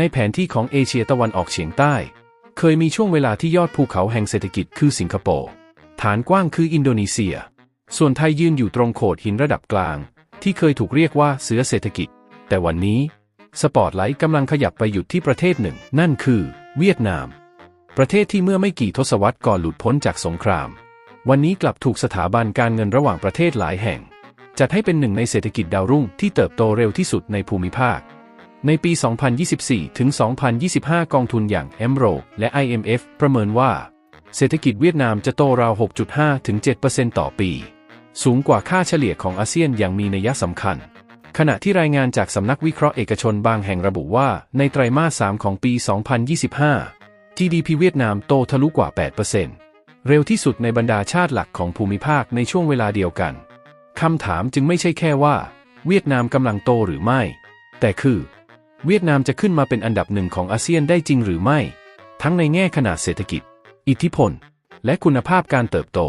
ในแผนที่ของเอเชียตะวันออกเฉียงใต้ เคยมีช่วงเวลาที่ยอดภูเขาแห่งเศรษฐกิจคือสิงคโปร์ ฐานกว้างคืออินโดนีเซีย ส่วนไทยยืนอยู่ตรงโขดหินระดับกลาง ที่เคยถูกเรียกว่าเสือเศรษฐกิจ แต่วันนี้สปอตไลท์กำลังขยับไปหยุดที่ประเทศหนึ่ง นั่นคือ เวียดนาม ประเทศที่เมื่อไม่กี่ทศวรรษก่อนหลุดพ้นจากสงคราม วันนี้กลับถูกสถาบันการเงินระหว่างประเทศหลายแห่ง จัดให้เป็นหนึ่งในเศรษฐกิจดาวรุ่งที่เติบโตเร็วที่สุดในภูมิภาค ในปี 2024 ถึง 2025 กองทุนอย่าง e m r o และ IMF ประเมินว่า เศรษฐกิจเวียดนามจะโตราว 6.5 ถึง 7%ต่อปี สูงกว่าค่าเฉลี่ยของอาเซียนอย่างมีนัยสำคัญ ขณะที่รายงานจากสำนักวิเคราะห์เอกชนบางแห่งระบุว่า ในไตรมาส 3 ของปี 2025 GDP เวียดนามโตทะลุกว่า 8%เร็วที่สุดในบรรดาชาติหลักของภูมิภาคในช่วงเวลาเดียวกัน คำถามจึงไม่ใช่แค่ว่า เวียดนามกำลังโตหรือไม่ แต่คือ เวียดนามจะขึ้นมาเป็นอันดับหนึ่งของอาเซียนได้จริงหรือไม่ ทั้งในแง่ขนาดเศรษฐกิจ อิทธิพล และคุณภาพการเติบโต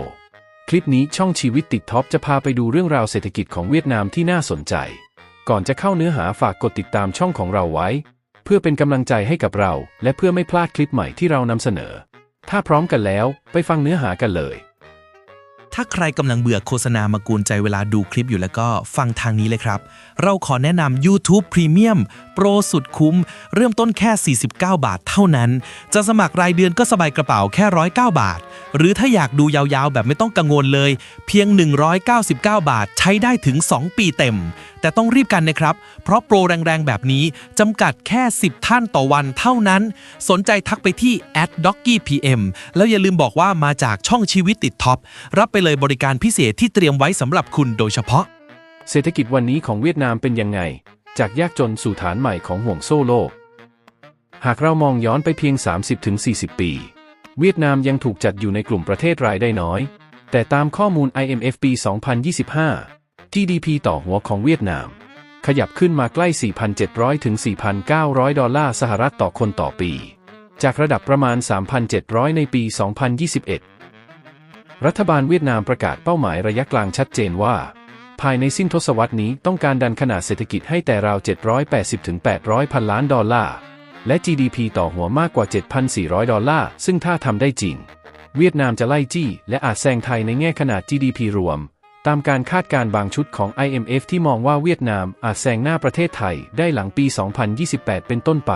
คลิปนี้ช่องชีวิตติดท็อปจะพาไปดูเรื่องราวเศรษฐกิจของเวียดนามที่น่าสนใจ ก่อนจะเข้าเนื้อหาฝากกดติดตามช่องของเราไว้ เพื่อเป็นกำลังใจให้กับเรา และเพื่อไม่พลาดคลิปใหม่ที่เรานำเสนอ ถ้าพร้อมกันแล้ว ไปฟังเนื้อหากันเลย ถ้าใครกำลังเบื่อโฆษณามากวนใจเวลาดูคลิปอยู่แล้วก็ฟังทางนี้เลยครับ เราขอแนะนำ YouTube Premium โปรสุดคุ้ม เริ่มต้นแค่ 49 บาทเท่านั้น จะสมัครรายเดือนก็สบายกระเป๋าแค่ 109 บาท หรือถ้าอยากดูยาวๆ แบบไม่ต้องกังวลเลย เพียง 199 บาท ใช้ได้ถึง 2 ปีเต็ม แต่ต้องรีบกันนะครับ เพราะโปรแรงๆ แบบนี้จำกัดแค่ 10 ท่านต่อวันเท่านั้น สนใจทักไปที่ @doggypm แล้วอย่าลืมบอกว่ามาจากช่องชีวิตติดท็อปรับไปเลยบริการพิเศษที่เตรียมไว้สำหรับคุณโดยเฉพาะ เศรษฐกิจวันนี้ของเวียดนามเป็นยังไง จากยากจนสู่ฐานใหม่ของห่วงโซ่โลก หากเรามองย้อนไปเพียง 30-40 ปี เวียดนามยังถูกจัดอยู่ในกลุ่มประเทศรายได้น้อย แต่ตามข้อมูล IMF ปี 2025 GDP ต่อหัวของเวียดนาม ขยับขึ้นมาใกล้ 4,700 ถึง 4,900 ดอลลาร์สหรัฐต่อคนต่อปี จากระดับประมาณ 3,700 ในปี 2021 รัฐบาลเวียดนามประกาศเป้าหมายระยะกลางชัดเจนว่า ภายในสิ้นทศวรรษนี้ต้องการดันขนาดเศรษฐกิจให้แต่ราว 780-800 พันล้านดอลลาร์ และ GDP ต่อหัวมากกว่า 7,400 ดอลลาร์ ซึ่งถ้าทำได้จริง เวียดนามจะไล่จี้ และอาจแซงไทยในแง่ขนาด GDP รวม ตามการคาดการ์บางชุดของ IMF ที่มองว่าเวียดนามอาจแซงหน้าประเทศไทยได้หลังปี 2028 เป็นต้นไป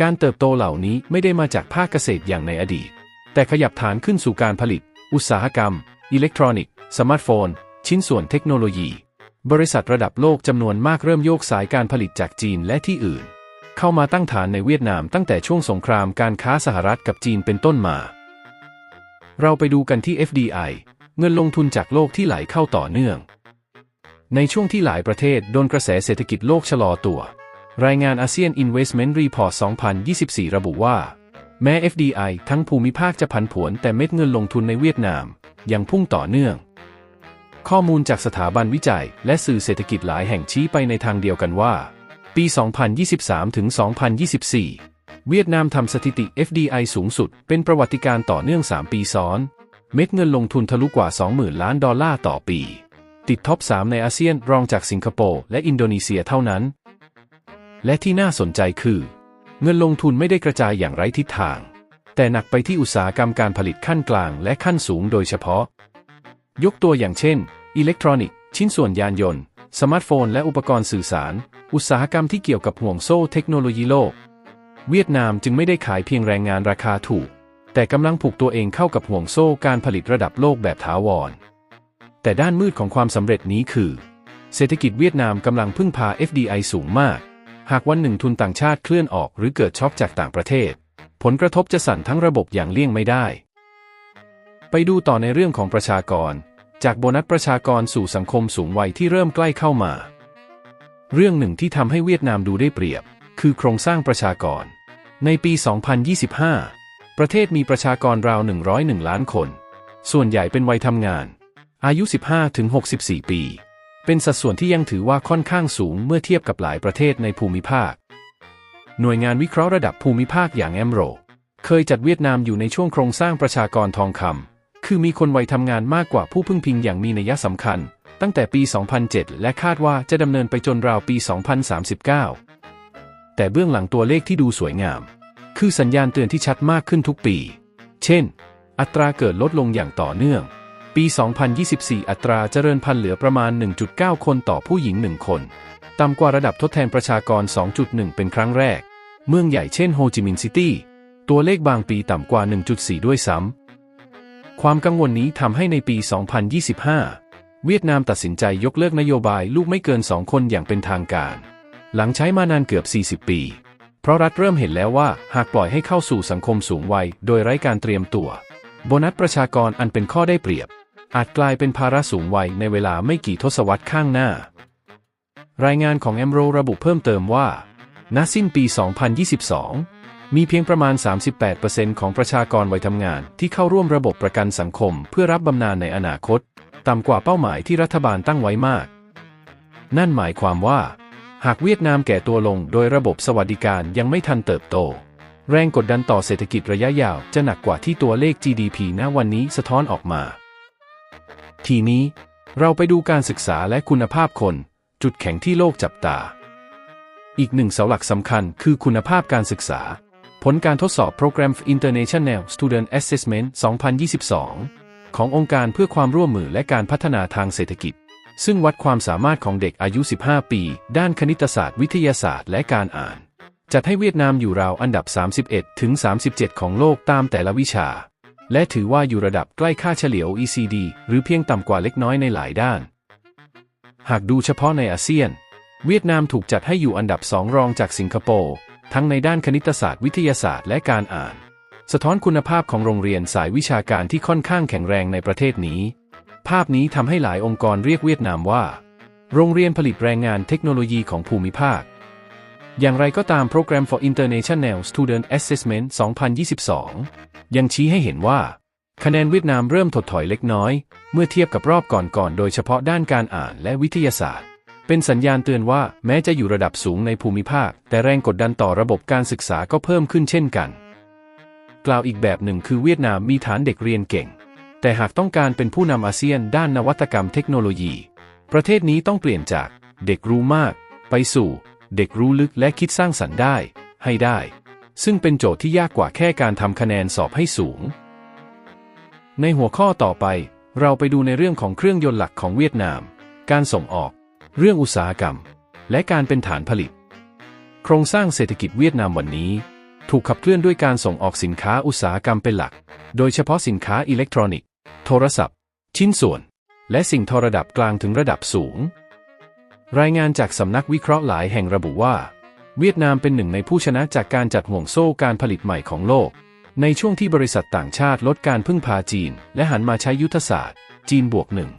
การเติบโตเหล่านี้ไม่ได้มาจากภาคเกษตรอย่างในอดีต แต่ขยับฐานขึ้นสู่การผลิต อุตสาหกรรม อิเล็กทรอนิกส์ สมาร์ทโฟน ชิ้นส่วนเทคโนโลยี บริษัทระดับโลกจำนวนมากเริ่มโยกสายการผลิตจากจีนและที่อื่น เข้ามาตั้งฐานในเวียดนามตั้งแต่ช่วงสงครามการค้าสหรัฐกับจีนเป็นต้นมา เราไปดูกันที่ FDI เงินลงทุนจากโลกที่ไหลเข้าต่อเนื่อง ในช่วงที่หลายประเทศโดนกระแสเศรษฐกิจโลกชะลอตัว รายงานอาเซียน Investment Report 2024 ระบุว่า แม้ FDI ทั้งภูมิภาคจะผันผวนแต่เม็ดเงินลงทุนในเวียดนามยังพุ่งต่อเนื่อง ข้อมูลจากสถาบันวิจัย และสื่อเศรษฐกิจหลายแห่งชี้ไปในทางเดียวกันว่า ปี 2023 ถึง 2024 เวียดนามทำสถิติ FDI สูงสุด เป็นประวัติการต่อเนื่อง 3 ปีซ้อน เม็ดเงินลงทุนทะลุกว่า 20,000 ล้านดอลลาร์ต่อปี ติดท็อป 3 ในอาเซียนรองจากสิงคโปร์และอินโดนีเซียเท่านั้น และที่น่าสนใจคือ เงินลงทุนไม่ได้กระจายอย่างไร้ทิศทาง แต่หนักไปที่อุตสาหกรรมการผลิตขั้นกลางและขั้นสูงโดยเฉพาะ ยกตัวอย่างเช่น อิเล็กทรอนิกส์ ชิ้นส่วนยานยนต์ สมาร์ทโฟน และอุปกรณ์สื่อสาร อุตสาหกรรมที่เกี่ยวกับห่วงโซ่เทคโนโลยีโลก เวียดนามจึงไม่ได้ขายเพียงแรงงานราคาถูก แต่กำลังผูกตัวเองเข้ากับห่วงโซ่การผลิตระดับโลกแบบถาวร แต่ด้านมืดของความสำเร็จนี้คือ เศรษฐกิจเวียดนามกำลังพึ่งพา FDI สูงมาก หากวันหนึ่งทุนต่างชาติเคลื่อนออกหรือเกิดช็อคจากต่างประเทศ ผลกระทบจะสั่นทั้งระบบอย่างเลี่ยงไม่ได้ ไปดูต่อในเรื่องของประชากร จากโบนัสประชากรสู่สังคมสูงวัยที่เริ่มใกล้เข้ามา เรื่องหนึ่งที่ทำให้เวียดนามดูได้เปรียบ คือโครงสร้างประชากร ในปี 2025 ประเทศมีประชากรราว 101 ล้านคน ส่วนใหญ่เป็นวัยทำงาน อายุ 15-64 ปี เป็นสัดส่วนที่ยังถือว่าค่อนข้างสูงเมื่อเทียบกับหลายประเทศในภูมิภาค หน่วยงานวิเคราะห์ระดับภูมิภาคอย่างแอมโร เคยจัดเวียดนามอยู่ในช่วงโครงสร้างประชากรทองคำ คือมีคนวัยทำงานมากกว่าผู้พึ่งพิงอย่างมีนัยสำคัญ ตั้งแต่ปี 2007 และคาดว่าจะดำเนินไปจนราวปี 2039 แต่เบื้องหลังตัวเลขที่ดูสวยงาม คือสัญญาณเตือนที่ชัดมากขึ้นทุกปี เช่น อัตราเกิดลดลงอย่างต่อเนื่อง ปี 2024 อัตราเจริญพันธุ์เหลือประมาณ 1.9 คนต่อผู้หญิง 1 คน ต่ำกว่าระดับทดแทนประชากร 2.1 เป็นครั้งแรก เมืองใหญ่เช่นโฮจิมินห์ซิตี้ ตัวเลขบางปีต่ำกว่า 1.4 ด้วยซ้ำ ความกังวลนี้ทำให้ในปี 2025 เวียดนามตัดสินใจยกเลิกนโยบายลูกไม่เกิน 2 คนอย่างเป็นทางการ หลังใช้มานานเกือบ 40 ปี เพราะรัฐเริ่มเห็นแล้วว่าหากปล่อยให้เข้าสู่สังคมสูงวัย โดยไร้การเตรียมตัวโบนัสประชากรอันเป็นข้อได้เปรียบ อาจกลายเป็นภาระสูงวัยในเวลาไม่กี่ทศวรรษข้างหน้า รายงานของแอมโรระบุเพิ่มเติมว่า ณ สิ้นปี 2022 มีเพียงประมาณ 38%ของประชากรวัยทำงานที่เข้าร่วมระบบประกันสังคมเพื่อรับบำนาญในอนาคต ต่ำกว่าเป้าหมายที่รัฐบาลตั้งไว้มาก นั่นหมายความว่า หากเวียดนามแก่ตัวลงโดยระบบสวัสดิการยังไม่ทันเติบโตแรงกดดันต่อเศรษฐกิจระยะยาวจะหนักกว่าที่ตัวเลข GDP ณวันนี้สะท้อนออกมา ทีนี้เราไปดูการศึกษาและคุณภาพคน จุดแข็งที่โลกจับตา อีกหนึ่งเสาหลักสำคัญคือคุณภาพการศึกษา ผลการทดสอบโปรแกรม International Student Assessment 2022 ขององค์การเพื่อความร่วมมือและการพัฒนาทางเศรษฐกิจ ซึ่งวัดความสามารถของเด็กอายุ 15 ปี ด้านคณิตศาสตร์วิทยาศาสตร์และการอ่าน จัดให้เวียดนามอยู่ราวอันดับ 31 ถึง 37 ของโลกตามแต่ละวิชา และถือว่าอยู่ระดับใกล้ค่าเฉลี่ย OECD หรือเพียงต่ำกว่าเล็กน้อยในหลายด้าน หากดูเฉพาะในอาเซียน เวียดนามถูกจัดให้อยู่อันดับสองรองจากสิงคโปร์ทั้งในด้านคณิตศาสตร์วิทยาศาสตร์และการอ่าน สะท้อนคุณภาพของโรงเรียนสายวิชาการที่ค่อนข้างแข็งแรงในประเทศนี้ ภาพนี้ทำให้หลายองค์กรเรียกเวียดนามว่า โรงเรียนผลิตแรงงานเทคโนโลยีของภูมิภาค อย่างไรก็ตาม Program for International Student Assessment 2022 ยังชี้ให้เห็นว่า คะแนนเวียดนามเริ่มถดถอยเล็กน้อย เมื่อเทียบกับรอบก่อนๆ โดยเฉพาะด้านการอ่านและวิทยาศาสตร์ เป็นสัญญาณเตือนว่าแม้จะอยู่ระดับสูงในภูมิภาค แต่แรงกดดันต่อระบบการศึกษาก็เพิ่มขึ้นเช่นกัน กล่าวอีกแบบหนึ่งคือเวียดนามมีฐานเด็กเรียนเก่ง แต่หากต้องการเป็นผู้นำอาเซียนด้านนวัตกรรมเทคโนโลยี ประเทศนี้ต้องเปลี่ยนจากเด็กรู้มาก ไปสู่ เด็กรู้ลึกและคิดสร้างสรรค์ได้ ให้ได้ ซึ่งเป็นโจทย์ที่ยากกว่าแค่การทำคะแนนสอบให้สูง ในหัวข้อต่อไป เราไปดูในเรื่องของเครื่องยนต์หลักของเวียดนาม การส่งออก เรื่องอุตสาหกรรม และการเป็นฐานผลิต โครงสร้างเศรษฐกิจเวียดนามวันนี้ ถูกขับเคลื่อนด้วยการส่งออกสินค้าอุตสาหกรรมเป็นหลัก โดยเฉพาะสินค้าอิเล็กทรอนิกส์ โทรศัพท์ ชิ้นส่วน และสิ่งทอระดับกลางถึงระดับสูง รายงานจากสำนักวิเคราะห์หลายแห่งระบุว่า เวียดนามเป็นหนึ่งในผู้ชนะจากการจัดห่วงโซ่การผลิตใหม่ของโลก ในช่วงที่บริษัทต่างชาติลดการพึ่งพาจีน และหันมาใช้ยุทธศาสตร์ จีนบวกหนึ่ง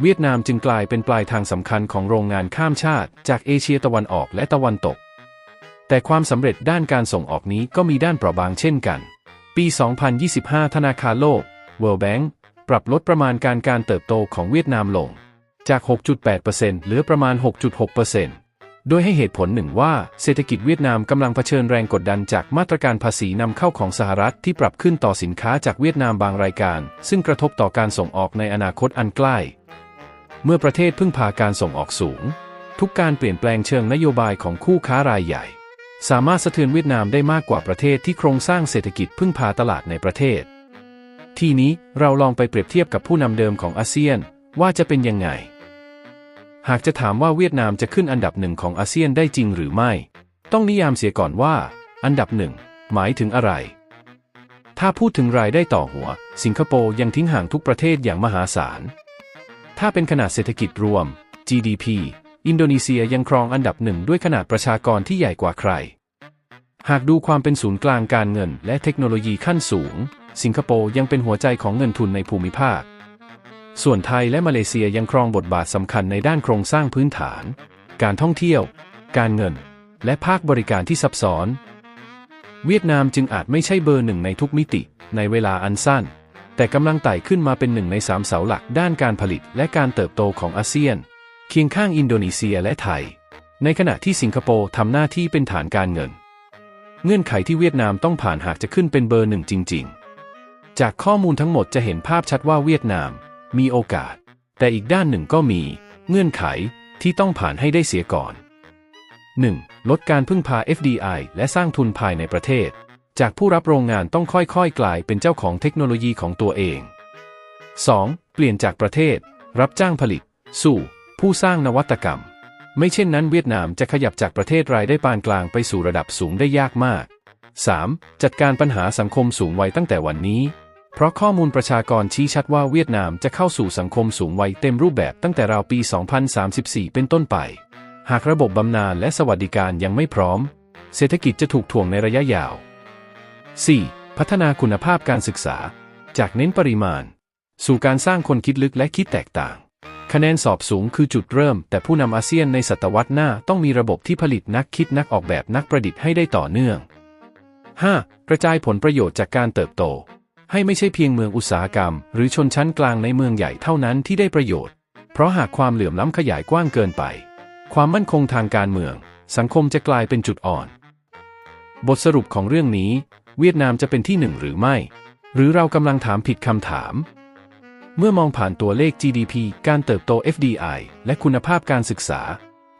เวียดนามจึงกลายเป็นปลายทางสำคัญของโรงงานข้ามชาติ จากเอเชียตะวันออกและตะวันตก แต่ความสำเร็จด้านการส่งออกนี้ก็มีด้านเปราะบางเช่นกัน ปี 2025 ธนาคารโลก World Bank ปรับลดประมาณการการเติบโตของเวียดนามลง จาก 6.8%เหลือประมาณ 6.6%โดยให้เหตุผลหนึ่งว่าเศรษฐกิจเวียดนามกำลังเผชิญแรงกดดันจากมาตรการภาษีนำเข้าของสหรัฐที่ปรับขึ้นต่อสินค้าจากเวียดนามบางรายการ ซึ่งกระทบต่อการส่งออกในอนาคตอันใกล้ เมื่อประเทศพึ่งพาการส่งออกสูง ทุกการเปลี่ยนแปลงเชิงนโยบายของคู่ค้ารายใหญ่ สามารถสะเทือนเวียดนามได้มากกว่าประเทศที่โครงสร้างเศรษฐกิจพึ่งพาตลาดในประเทศ ทีนี้เราลองไปเปรียบเทียบกับผู้นำเดิมของอาเซียน ว่าจะเป็นยังไง หากจะถามว่าเวียดนามจะขึ้นอันดับหนึ่งของอาเซียนได้จริงหรือไม่ ต้องนิยามเสียก่อนว่า อันดับหนึ่งหมายถึงอะไร ถ้าพูดถึงรายได้ต่อหัว สิงคโปร์ยังทิ้งห่างทุกประเทศอย่างมหาศาล ถ้าเป็นขนาดเศรษฐกิจรวม GDP อินโดนีเซียยังครองอันดับหนึ่งด้วยขนาดประชากรที่ใหญ่กว่าใคร หากดูความเป็นศูนย์กลางการเงินและเทคโนโลยีขั้นสูง สิงคโปร์ยังเป็นหัวใจของเงินทุนในภูมิภาค ส่วนไทยและมาเลเซียยังครองบทบาทสำคัญในด้านโครงสร้างพื้นฐาน การท่องเที่ยว การเงิน และภาคบริการที่ซับซ้อน เวียดนามจึงอาจไม่ใช่เบอร์หนึ่งในทุกมิติ ในเวลาอันสั้น แต่กำลังไต่ขึ้นมาเป็นหนึ่งในสามเสาหลักด้านการผลิตและการเติบโตของอาเซียน เคียงข้างอินโดนีเซียและไทย ในขณะที่สิงคโปร์ทำหน้าที่เป็นฐานการเงิน เงื่อนไขที่เวียดนามต้องผ่านหากจะขึ้นเป็นเบอร์หนึ่งจริง ๆ จากข้อมูลทั้งหมดจะเห็นภาพชัดว่าเวียดนาม มีโอกาส แต่อีกด้านหนึ่งก็มีเงื่อนไขที่ต้องผ่านให้ได้เสียก่อน 1. ลดการพึ่งพา FDI และสร้างทุนภายในประเทศ จากผู้รับโรงงานต้องค่อยๆ กลายเป็นเจ้าของเทคโนโลยีของตัวเอง 2. เปลี่ยนจากประเทศ รับจ้างผลิต สู่ ผู้สร้างนวัตกรรม ไม่เช่นนั้นเวียดนามจะขยับจากประเทศรายได้ปานกลางไปสู่ระดับสูงได้ยากมาก 3. จัดการปัญหาสังคมสูงวัยตั้งแต่วันนี้ เพราะข้อมูลประชากรชี้ชัดว่าเวียดนามจะเข้าสู่สังคมสูงวัยเต็มรูปแบบตั้งแต่ราวปี 2034 เป็นต้นไป หากระบบบำนาญและสวัสดิการยังไม่พร้อม เศรษฐกิจจะถูกถ่วงในระยะยาว 4. พัฒนาคุณภาพการศึกษา จากเน้นปริมาณ สู่การสร้างคนคิดลึกและคิดแตกต่าง คะแนนสอบสูงคือจุดเริ่ม แต่ผู้นำอาเซียนในศตวรรษหน้าต้องมีระบบที่ผลิตนักคิดนักออกแบบนักประดิษฐ์ให้ได้ต่อเนื่อง 5. กระจายผลประโยชน์จากการเติบโต ให้ไม่ใช่เพียงเมืองอุตสาหกรรม หรือชนชั้นกลางในเมืองใหญ่เท่านั้นที่ได้ประโยชน์ เพราะหากความเหลื่อมล้ำขยายกว้างเกินไป ความมั่นคงทางการเมือง สังคมจะกลายเป็นจุดอ่อน บทสรุปของเรื่องนี้ เวียดนามจะเป็นที่หนึ่งหรือไม่ หรือเรากำลังถามผิดคำถาม เมื่อมองผ่านตัวเลข GDP การเติบโต FDI และคุณภาพการศึกษา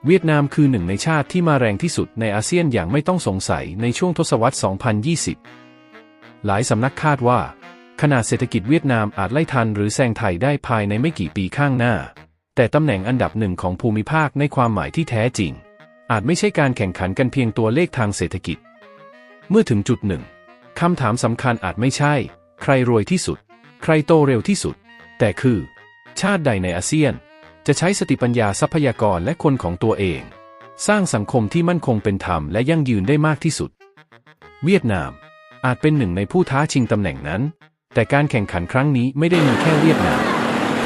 เวียดนามคือหนึ่งในชาติที่มาแรงที่สุดในอาเซียนอย่างไม่ต้องสงสัยในช่วงทศวรรษ 2020 หลายสำนักคาดว่า ขนาดเศรษฐกิจเวียดนามอาจไล่ทันหรือแซงไทยได้ภายในไม่กี่ปีข้างหน้า แต่ตำแหน่งอันดับหนึ่งของภูมิภาคในความหมายที่แท้จริง อาจไม่ใช่การแข่งขันกันเพียงตัวเลขทางเศรษฐกิจ เมื่อถึงจุดหนึ่งคำถามสำคัญอาจไม่ใช่ ใครรวยที่สุด ใครโตเร็วที่สุด แต่คือ ชาติใดในอาเซียน จะใช้สติปัญญาทรัพยากรและคนของตัวเอง สร้างสังคมที่มั่นคงเป็นธรรมและยั่งยืนได้มากที่สุด เวียดนาม อาจเป็นหนึ่งในผู้ท้าชิงตำแหน่งนั้น แต่การแข่งขันครั้งนี้ไม่ได้มีแค่เวียดนาม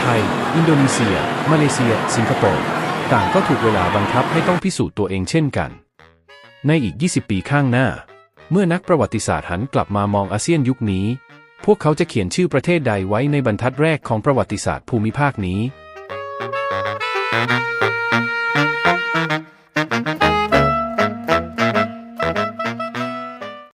ไทย อินโดนีเซีย มาเลเซีย สิงคโปร์ ต่างก็ถูกเวลาบังคับให้ต้องพิสูจน์ตัวเองเช่นกัน ในอีก 20 ปีข้างหน้า เมื่อนักประวัติศาสตร์หันกลับมามองอาเซียนยุคนี้ พวกเขาจะเขียนชื่อประเทศใดไว้ในบรรทัดแรกของประวัติศาสตร์ภูมิภาคนี้